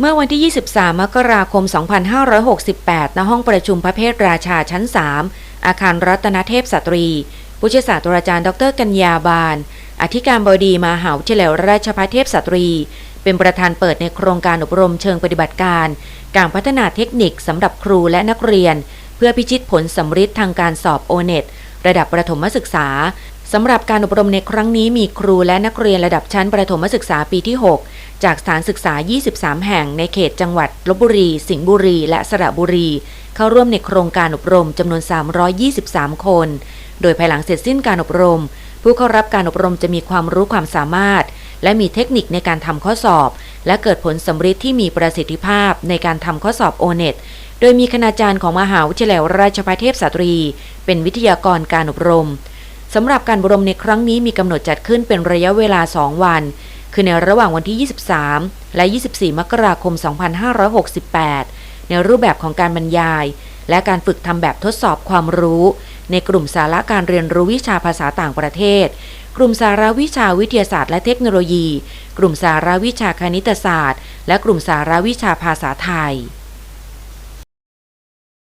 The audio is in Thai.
เมื่อวันที่ 23 มกราคม 2568 ณ ห้องประชุมพระเพทราชาชั้น 3 อาคารรัตนเทพสตรี ผู้ช่วยศาสตราจารย์ ดรกัญญาบาล อธิการบดีมหาวิทยาลัยราชภัฏเทพสตรี เป็นประธานเปิดในโครงการอบรมเชิงปฏิบัติการ การพัฒนาเทคนิคสำหรับครูและนักเรียน เพื่อพิชิตผลสำฤทธิ์ทางการสอบโอเน็ตระดับประถมศึกษา สำหรับการอบรมในครั้งนี้มีครูและนักเรียนระดับชั้นประถมศึกษาปีที่ 6 จากสถานศึกษา 23 แห่งในเขตจังหวัดลบบุรี สิงห์บุรี และสระบุรี เข้าร่วมในโครงการอบรมจำนวน 323 คน โดยภายหลังเสร็จสิ้นการอบรม ผู้เข้ารับการอบรมจะมีความรู้ความสามารถ และมีเทคนิคในการทำข้อสอบ และเกิดผลสำฤทธิ์ที่มีประสิทธิภาพในการทำข้อสอบโอเน็ตโดยมีคณาจารย์ของมหาวิทยาลัยราชภัฏเทพสตรี เป็นวิทยากรการอบรม สำหรับการบรมในครั้งนี้มีกำหนดจัดขึ้นเป็นระยะเวลา 2 วัน คือในระหว่างวันที่ 23 และ 24 มกราคม 2568 ในรูปแบบของการบรรยาย และการฝึกทำแบบทดสอบความรู้ ในกลุ่มสาระการเรียนรู้วิชาภาษาต่างประเทศ กลุ่มสาระวิชาวิทยาศาสตร์และเทคโนโลยี กลุ่มสาระวิชาคณิตศาสตร์ และกลุ่มสาระวิชาภาษาไทย